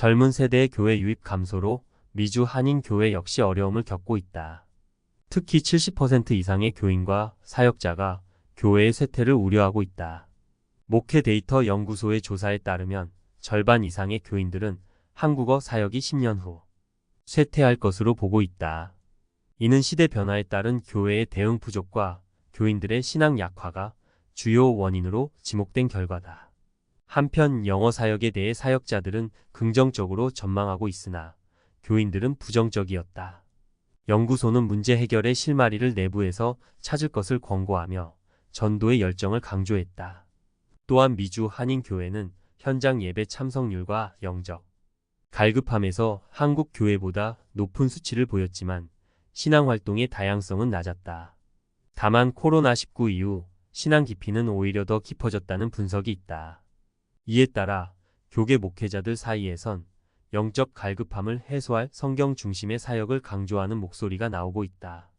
젊은 세대의 교회 유입 감소로 미주 한인 교회 역시 어려움을 겪고 있다. 특히 70% 이상의 교인과 사역자가 교회의 쇠퇴를 우려하고 있다. 목회 데이터 연구소의 조사에 따르면 절반 이상의 교인들은 한국어 사역이 10년 후 쇠퇴할 것으로 보고 있다. 이는 시대 변화에 따른 교회의 대응 부족과 교인들의 신앙 약화가 주요 원인으로 지목된 결과다. 한편 영어 사역에 대해 사역자들은 긍정적으로 전망하고 있으나 교인들은 부정적이었다. 연구소는 문제 해결의 실마리를 내부에서 찾을 것을 권고하며 전도의 열정을 강조했다. 또한 미주 한인교회는 현장 예배 참석률과 영적, 갈급함에서 한국 교회보다 높은 수치를 보였지만 신앙 활동의 다양성은 낮았다. 다만 코로나19 이후 신앙 깊이는 오히려 더 깊어졌다는 분석이 있다. 이에 따라 교계 목회자들 사이에선 영적 갈급함을 해소할 성경 중심의 사역을 강조하는 목소리가 나오고 있다.